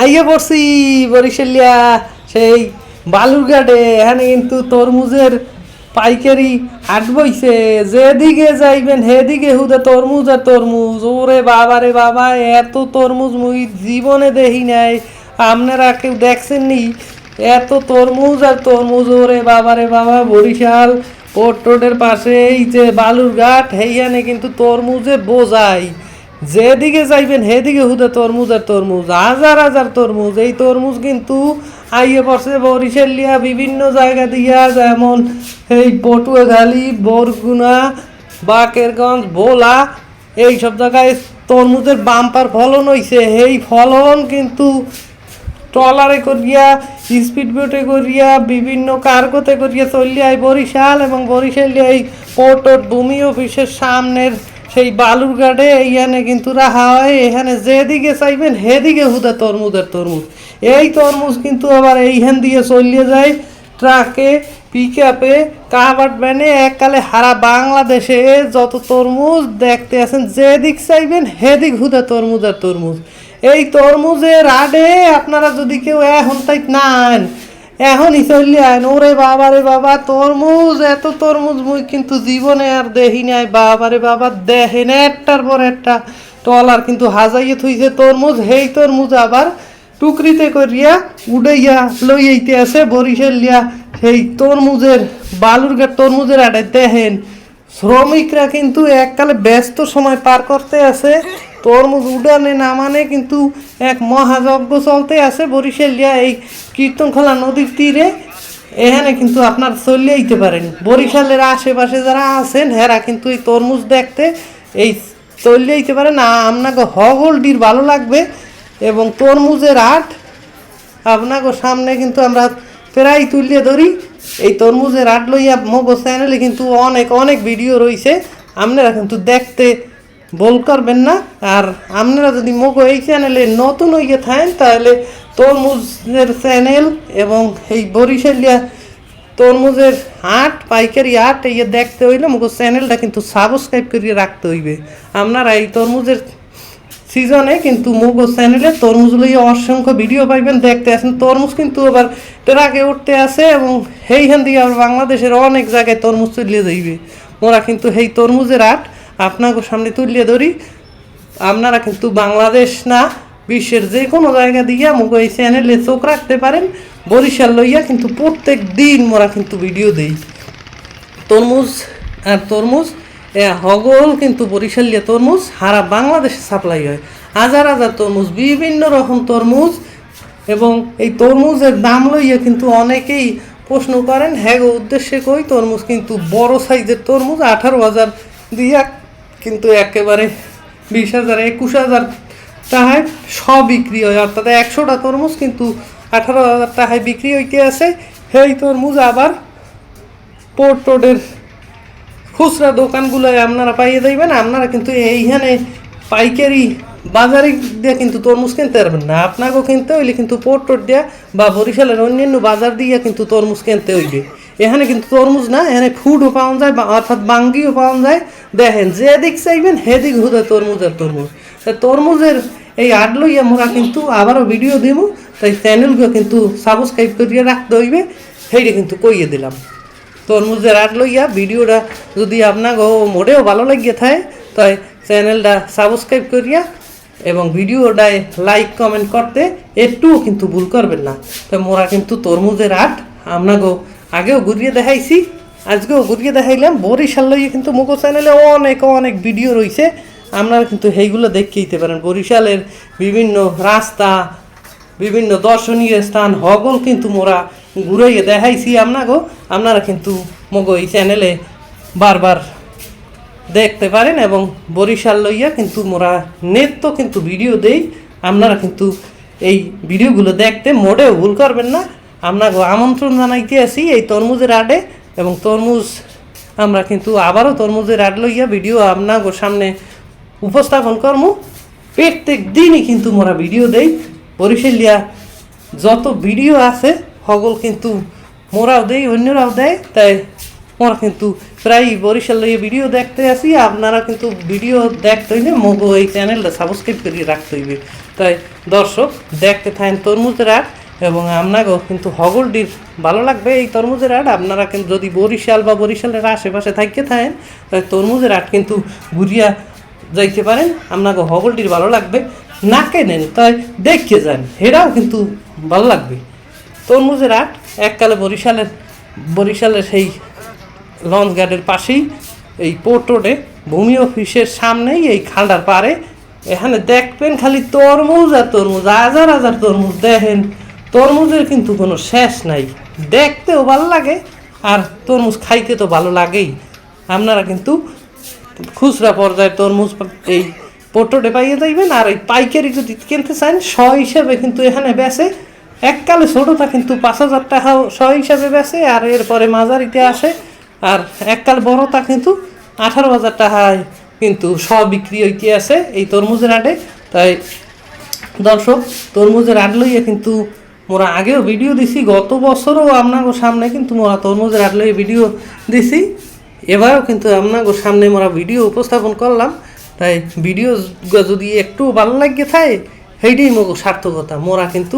আইয়ে পড়ছি বরিশালিয়া, সেই বালুরঘাটে। এখানে কিন্তু তরমুজের পাইকারি হাট বইছে। যেদিকে যাইবেন, সেদিকে হুদে তরমুজ আর তরমুজ। ওরে বাবা রে বাবা, এত তরমুজ মুই জীবনে দেখি নাই। আপনারা কেউ দেখছেন নি এত তরমুজ আর তরমুজ, ওরে বাবা রে বাবা, বরিশাল পোর্ট রোডের পাশে এই যে বালুরঘাট হেইয়ানে কিন্তু তরমুজে বোঝায় যেদিকে যাইবেন সেদিকে হুদে তরমুজ আর তরমুজ, হাজার হাজার তরমুজ। এই তরমুজ কিন্তু আইয়ে পড়ছে বরিশালিয়া বিভিন্ন জায়গা দিয়া, যেমন এই পটুয়াখালী বরগুনা, বাকেরগঞ্জ, ভোলা এই সব জায়গায় তরমুজের বাম্পার ফলন হইছে। এই ফলন কিন্তু ট্রলারে করিয়া, স্পিড বোটে করিয়া, বিভিন্ন কার্গোতে করিয়া চলিয়ায় বরিশাল এবং বরিশালিয়া এই পোর্টর ভূমি অফিসের সামনের সেই বালুরঘাটে এইখানে কিন্তু রাখা হয়, এখানে যেদিকে চাইবেন সেদিকে হুদা তরমুজের তরমুজ এই তরমুজ কিন্তু আবার এইখান দিয়ে চলিয়ে যায় ট্রাকে পিক আপে কাভার্ড ভ্যানে, এককালে হারা বাংলাদেশে যত তরমুজ দেখতে আছেন, যেদিক চাইবেন সেদিক হুদা তরমুজ আর তরমুজ। এই তরমুজের আডে আপনারা যদি কেউ এখন তাই না আন এখনই চললে আন ওরে বাবা রে বাবা, তরমুজ, এত তরমুজ মুই কিন্তু জীবনে আর দেখি নাই। বাবা রে বাবা, দেখেন একটার পর একটা। টলার কিন্তু হাজাইয়ে থইছে তরমুজ, হেই তরমুজ আবার টুকরিতে করিয়া উড়াইয়া লইয়াইতে আছে বরিশালিয়া সেই তরমুজের, বালুর বালুরঘাট তরমুজের আডে দেখেন। শ্রমিকরা কিন্তু এককালে ব্যস্ত সময় পার করতে আছে। তরমুজ উডানে নামানে কিন্তু এক মহাযজ্ঞ চলতে আছে বরিশালিয়া এই কীর্তনখোলা নদীর তীরে। এখানে কিন্তু আপনার চলে আইতে পারেন। বরিশালের আশেপাশে যারা আছেন হেরা কিন্তু এই তরমুজ দেখতে এই চলে আইতে পারেন। আপনাকে হগলডির ভালো লাগবে এবং তরমুজের আট আপনাকে সামনে কিন্তু আমরা প্রায় তুলিয়ে ধরি। এই তরমুজের আট লইয়া মগো চ্যানেলে কিন্তু অনেক অনেক ভিডিও রয়েছে। আপনারা কিন্তু দেখতে বল করবেন না। আর আপনারা যদি মগো এই চ্যানেলে নতুন হইয়ে থাকেন, তাহলে তরমুজের চ্যানেল এবং এই বরিশালিয়া তরমুজের হাট, পাইকারি হাট, এই দেখতে হইলে মগো চ্যানেলটা কিন্তু সাবস্ক্রাইব করিয়ে রাখতে হইবে। আপনারা এই তরমুজের সিজনে কিন্তু মুগো চ্যানেলে তরমুজ লইয়ে অসংখ্য ভিডিও পাইবেন, দেখতে আসেন তরমুজ কিন্তু আবার ট্রাকে উঠতে আসে এবং সেইখান দিয়ে আবার বাংলাদেশের অনেক জায়গায় তরমুজ তুলিয়ে যাইবে। ওরা কিন্তু সেই তরমুজের আট আপনাকে সামনে তুলিয়ে ধরি। আপনারা কিন্তু বাংলাদেশ না, বিশ্বের যে কোনো জায়গা দিয়া মুখ এই চ্যানেলে চোখ রাখতে পারেন, বরিশাল লইয়া কিন্তু প্রত্যেক দিন মোরা কিন্তু ভিডিও দেই। তরমুজ আর তরমুজ, এ, হগল কিন্তু বরিশালিয়া তরমুজ, সারা বাংলাদেশে সাপ্লাই হয়। হাজার হাজার তরমুজ, বিভিন্ন রকম তরমুজ, এবং এই তরমুজের দাম লইয়া কিন্তু অনেকেই প্রশ্ন করেন হ্যাঁ গো, উদ্দেশ্যে কই? তরমুজ কিন্তু বড় সাইজের তরমুজ, আঠারো হাজার দিয়া কিন্তু একেবারে বিশ হাজার, একুশ হাজার টাকায় সব বিক্রি হয়। অর্থাৎ একশোটা তরমুজ কিন্তু আঠারো হাজার টাকায় বিক্রি হইতে আছে। সেই তরমুজ আবার পোর্ট রোডের খুচরা দোকানগুলোয় আপনারা পাইয়ে দেবেন। আপনারা কিন্তু এইখানে পাইকারি বাজারে দিয়ে কিন্তু তরমুজ কিনতে পারবেন না। আপনাকেও কিনতে হইলে কিন্তু পোর্ট রোড দিয়া বা বরিশালের অন্যান্য বাজার দিয়ে কিন্তু তরমুজ কিনতে হইবে। এখানে কিন্তু তরমুজ না, এখানে ফুডও পাওয়া যায় বা অর্থাৎ বাঙ্গিও পাওয়া যায়। দেখেন, যেদিক চাইবেন সেদিক হুদে তরমুজের তরমুজ। তাই তরমুজের এই আড লইয়া মোরা কিন্তু আবারও ভিডিও দিব, তাই চ্যানেলগুলো কিন্তু সাবস্ক্রাইব করিয়ে রাখতে হইবে, সেইটা কিন্তু কইয়ে দিলাম। তরমুজের আট লইয়া ভিডিওটা যদি আপনাকে মোটেও ভালো লাগিয়ে থাকে, তাই চ্যানেলটা সাবস্ক্রাইব করিয়া এবং ভিডিওটায় লাইক কমেন্ট করতে একটুও কিন্তু ভুল করবেন না। তো মোরা কিন্তু তরমুজের আট আপনাকে আগেও ঘুরিয়ে দেখাইছি, আজকেও ঘুরিয়ে দেখাইলাম। বরিশাল লইয়ে কিন্তু মুখো চ্যানেলে অনেক অনেক ভিডিও রয়েছে আপনারা কিন্তু সেইগুলো দেখে দিতে পারেন। বরিশালের বিভিন্ন রাস্তা, বিভিন্ন দর্শনীয় স্থান, হগল কিন্তু মোরা ঘুরাইয়ে দেখাইছি আপনাকেও আপনারা কিন্তু মগো এই চ্যানেলে বারবার দেখতে পারেন এবং বরিশাল লইয়া কিন্তু মোরা নেত্য কিন্তু ভিডিও দেই। আপনারা কিন্তু এই ভিডিওগুলো দেখতে মোটেও ভুল করবেন না। আপনাকে আমন্ত্রণ জানাইতে আসি এই তরমুজের আডে, এবং তরমুজ আমরা কিন্তু আবারও তরমুজের আড লইয়া ভিডিও আপনাকে সামনে উপস্থাপন করব প্রত্যেক দিনই কিন্তু মোরা ভিডিও দেই। বরিশালিয়া যত ভিডিও আছে, সকল কিন্তু মোরাও দেই, অন্যরাও দেয়। তাই মোরা কিন্তু প্রায় বরিশাল লইয়ে ভিডিও দেখতে আসি। আপনারা কিন্তু ভিডিও দেখতে হইলে মগো এই চ্যানেলটা সাবস্ক্রাইব করিয়ে রাখতে হইবে। তাই দর্শক, দেখতে থাকেন তরমুজের আট এবং আপনাকেও কিন্তু হগলডির ভালো লাগবে। এই তরমুজের আট আপনারা কিন্তু যদি বরিশাল বা বরিশালের আশেপাশে থাকতে থাকেন তাই তরমুজের আট কিন্তু ঘুরিয়া যাইতে পারেন। আপনাকে হগলটির ভালো লাগবে। না কেনেন, তাই দেখতে যান। এটাও কিন্তু ভালো লাগবে। তরমুজের আট এককালে বরিশালের বরিশালের সেই লঞ্চ গার্ডের পাশেই, এই পোর্ট রোডে, ভূমি অফিসের সামনেই এই খালটার পারে এখানে দেখবেন খালি তরমুজ আর তরমুজ, হাজার হাজার তরমুজ দেখেন। তরমুজের কিন্তু কোনো শেষ নাই। দেখতেও ভালো লাগে আর তরমুজ খাইতে তো ভালো লাগেই। আপনারা কিন্তু খুচরা পর্যায়ে তরমুজ এই পোটোটে পাইয়ে যাইবেন আর এই পাইকারি যদি কিনতে চান শ হিসাবে কিন্তু এখানে বেচে, এককালে ছোটোটা কিন্তু পাঁচ হাজার টাকা শ হিসাবে বেচে আর এরপরে মাঝারিতে আসে আর এককাল বড়টা কিন্তু আঠারো হাজার টাকায় কিন্তু শ বিক্রি হইতে আছে এই তরমুজের আডে তাই দর্শক, তরমুজের আড লইয়া কিন্তু মোরা আগেও ভিডিও দিছি, গত বছরও আপনার সামনে কিন্তু মোরা তরমুজের আড লইয়া ভিডিও দিছি। এবারও কিন্তু আপনাকে সামনে মোরা ভিডিও উপস্থাপন করলাম। তাই ভিডিও যদি একটু ভালো লাগে থাকে, সেইটাই মগ সার্থকতা। মোরা কিন্তু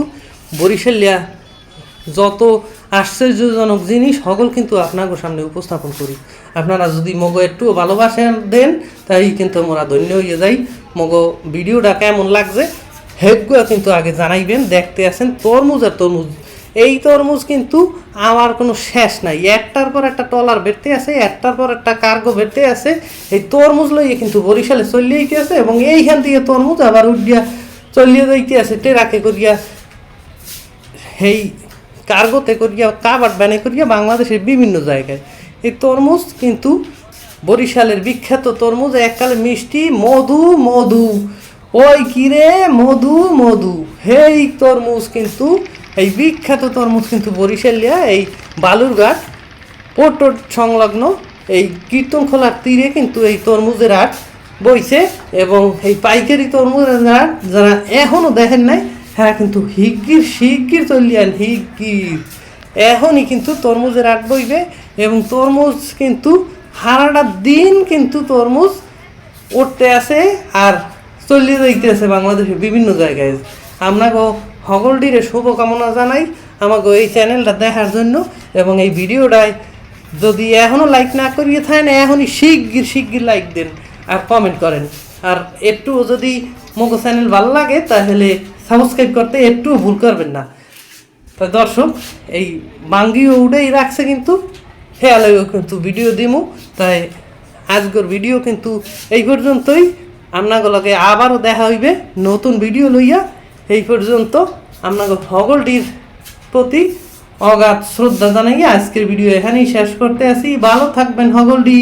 বরিশালিয়া যত আশ্চর্যজনক জিনিস, সকল কিন্তু আপনার সামনে উপস্থাপন করি। আপনারা যদি মগ একটু ভালোবাসেন দেন, তাই কিন্তু মোরা ধন্য হয়ে যাই। মগ ভিডিওটা কেমন লাগছে? হেগুয়া কিন্তু আগে জানাইবেন, দেখতে আসেন তরমুজ আর তরমুজ। এই তরমুজ কিন্তু আমার কোনো শেষ নাই। একটার পর একটা টলার বেরতে আছে, একটার পর একটা কার্গো বেরতে আছে। এই তরমুজ লইয়ে কিন্তু বরিশালে চলিয়ে আছে এবং এইখান থেকে তরমুজ আবার উঠিয়া চলিয়ে যাইতে আছে, টেরাকে করিয়া। সেই কার্গোতে করিয়া কাবার ব্যানে করিয়া বাংলাদেশের বিভিন্ন জায়গায়। এই তরমুজ কিন্তু বরিশালের বিখ্যাত তরমুজ, এককালে মিষ্টি, মধু মধু। ওই কিরে মধু মধু। হেই তরমুজ কিন্তু, এই বিখ্যাত তরমুজ কিন্তু বরিশালিয়া, এই বালুরঘাট পোর্ট সংলগ্ন এই কীর্তনখোলার তীরে কিন্তু এই তরমুজের হাট বইছে এবং এই পাইকারি তরমুজের হাট যারা এখনও দেখেন নাই হ্যাঁ কিন্তু হিগ্গির শিগগির চলিয়ান হিগ্গির এখনই কিন্তু তরমুজের হাট বইবে এবং তরমুজ কিন্তু সারাটা দিন কিন্তু তরমুজ উঠতে আছে আর চলিয়ে যাইতে আছে বাংলাদেশের বিভিন্ন জায়গায়। আপনাকে হগলটিরে শুভকামনা জানাই। আমাকে এই চ্যানেলটা দেখার জন্য এবং এই ভিডিওটায় যদি এখনও লাইক না করিয়ে থাকেন, এখনই শিগগির শিগগির লাইক দেন আর কমেন্ট করেন। আর একটু যদি মোগো চ্যানেল ভালো লাগে, তাহলে সাবস্ক্রাইব করতে একটু ভুল করবেন না। তা দর্শক, এই বাঙ্গিও উঠেই রাখছে কিন্তু হেয়ালেও কিন্তু ভিডিও দিমু। তাই আজকের ভিডিও কিন্তু এই পর্যন্তই। আপনাগুলোকে আবারও দেখা হইবে। নতুন ভিডিও লইয়া এই পর্যন্ত আপনাকে ভগলটির প্রতি অগাধ শ্রদ্ধা জানাই আজকের ভিডিও এখানেই শেষ করতে আসি। ভালো থাকবেন হগলডি